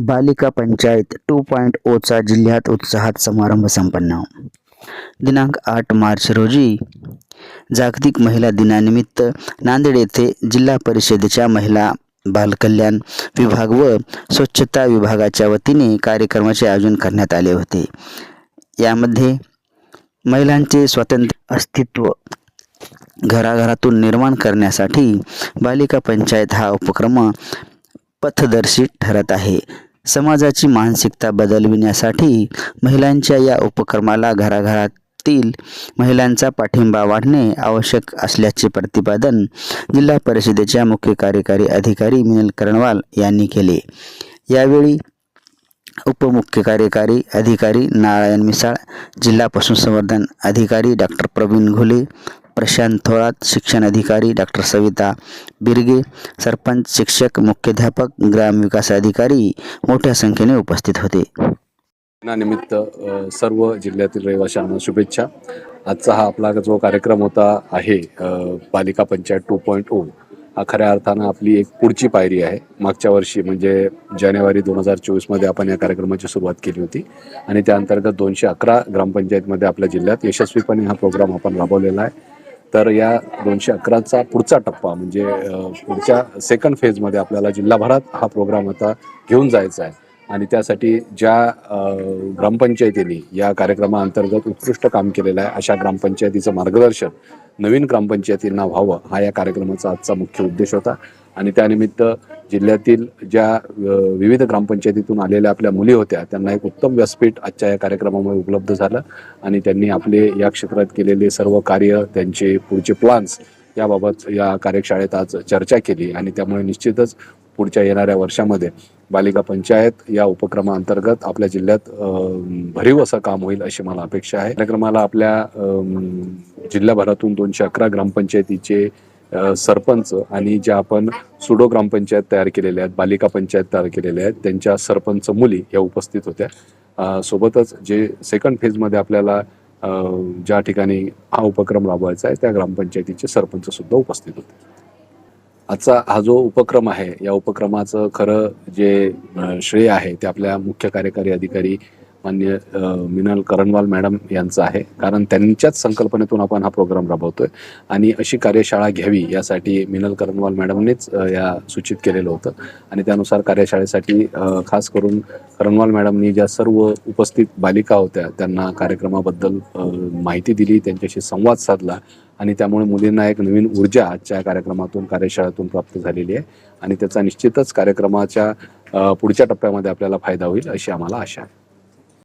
बालिका panchayat two point Ocha जिल्ह्यात उत्साहात समारंभ संपन्न. दिनांक आठ मार्च रोजी जागतिक महिला दिनानिमित्त नांदेड येथे जिल्हा परिषदेच्या महिला बालकल्याण विभाग व स्वच्छता विभागाच्या वतीने कार्यक्रमाचे आयोजन करण्यात आले होते. यामध्ये महिलांचे स्वतंत्र अस्तित्व घराघरातून निर्माण करण्यासाठी बालिका पंचायत हा उपक्रम पथदर्शी ठरत आहे. समाजाची मानसिकता बदलविण्यासाठी महिलांच्या या उपक्रमाला घराघरातील महिलांचा पाठिंबा वाढणे आवश्यक असल्याचे प्रतिपादन जिल्हा परिषदेच्या मुख्य कार्यकारी अधिकारी मिनल कर्णवाल यांनी केले. यावेळी उपमुख्य कार्यकारी अधिकारी नारायण मिसाळ जिल्हा पशुसंवर्धन अधिकारी डॉक्टर प्रवीण घुले प्रशांत थोरात शिक्षण अधिकारी डॉक्टर सविता बिरगे सरपंच शिक्षक मुख्याध्यापक ग्रामविकास अधिकारी मोठ्या संख्येने उपस्थित होते. दिनानिमित्त सर्व जिल्ह्यातील रहिवाशांना शुभेच्छा. आजचा हा आपला जो कार्यक्रम होता आहे पालिका पंचायत टू पॉईंट ओ हा खऱ्या अर्थानं आपली एक पुढची पायरी आहे. मागच्या वर्षी म्हणजे जानेवारी दोन हजार चोवीसमध्ये आपण या कार्यक्रमाची सुरुवात केली होती. आणि त्या अंतर्गत दोनशे अकरा ग्रामपंचायतमध्ये आपल्या जिल्ह्यात यशस्वीपणे हा प्रोग्राम आपण राबवलेला आहे. तर या दोनशे अकराचा पुढचा टप्पा म्हणजे पुढच्या सेकंड फेजमध्ये आपल्याला जिल्हाभरात हा प्रोग्राम आता घेऊन जायचा आहे. आणि त्यासाठी ज्या अ, ग्रामपंचायतींनी या कार्यक्रमाअंतर्गत उत्कृष्ट काम केलेलं आहे अशा ग्रामपंचायतीचं मार्गदर्शन नवीन ग्रामपंचायतींना व्हावं हा या कार्यक्रमाचा आजचा मुख्य उद्देश होता. आणि त्यानिमित्त जिल्ह्यातील ज्या विविध ग्रामपंचायतीतून आलेल्या आपल्या मुली होत्या त्यांना एक उत्तम व्यासपीठ आजच्या या कार्यक्रमामुळे उपलब्ध झालं. आणि त्यांनी आपले या क्षेत्रात केलेले सर्व कार्य त्यांचे पुढचे प्लान्स याबाबत या कार्यशाळेत आज चर्चा केली. आणि त्यामुळे निश्चितच पुढच्या येणाऱ्या वर्षामध्ये बालिका पंचायत या उपक्रमाअंतर्गत आपल्या जिल्ह्यात भरीव असं काम होईल अशी मला अपेक्षा आहे. कार्यक्रमाला आपल्या जिल्ह्याभरातून दोनशे अकरा ग्रामपंचायतीचे सरपंच आणि ज्या आपण सुडो ग्रामपंचायत तयार केलेल्या आहेत बालिका पंचायत तयार केलेल्या आहेत त्यांच्या सरपंच मुली या उपस्थित होत्या. सोबतच जे सेकंड फेजमध्ये आपल्याला ज्या ठिकाणी हा उपक्रम राबवायचा आहे त्या ग्रामपंचायतीचे सरपंच सुद्धा उपस्थित होते. आजचा हा जो उपक्रम आहे या उपक्रमाचं खरं जे श्रेय आहे ते आपल्या मुख्य कार्यकारी अधिकारी मान्य मिनल करणवाल मॅडम यांचं आहे. कारण त्यांच्याच संकल्पनेतून आपण हा प्रोग्राम राबवतोय. आणि अशी कार्यशाळा घ्यावी यासाठी मिनल करणवाल मॅडमनेच या सूचित केलेलं होतं. आणि त्यानुसार कार्यशाळेसाठी खास करून करणवाल मॅडमनी ज्या सर्व उपस्थित बालिका होत्या त्यांना कार्यक्रमाबद्दल माहिती दिली त्यांच्याशी संवाद साधला. आणि त्यामुळे मुलींना एक नवीन ऊर्जा आजच्या कार्यक्रमातून कार्यशाळेतून प्राप्त झालेली आहे. आणि त्याचा निश्चितच कार्यक्रमाच्या पुढच्या टप्प्यामध्ये आपल्याला फायदा होईल अशी आम्हाला आशा आहे.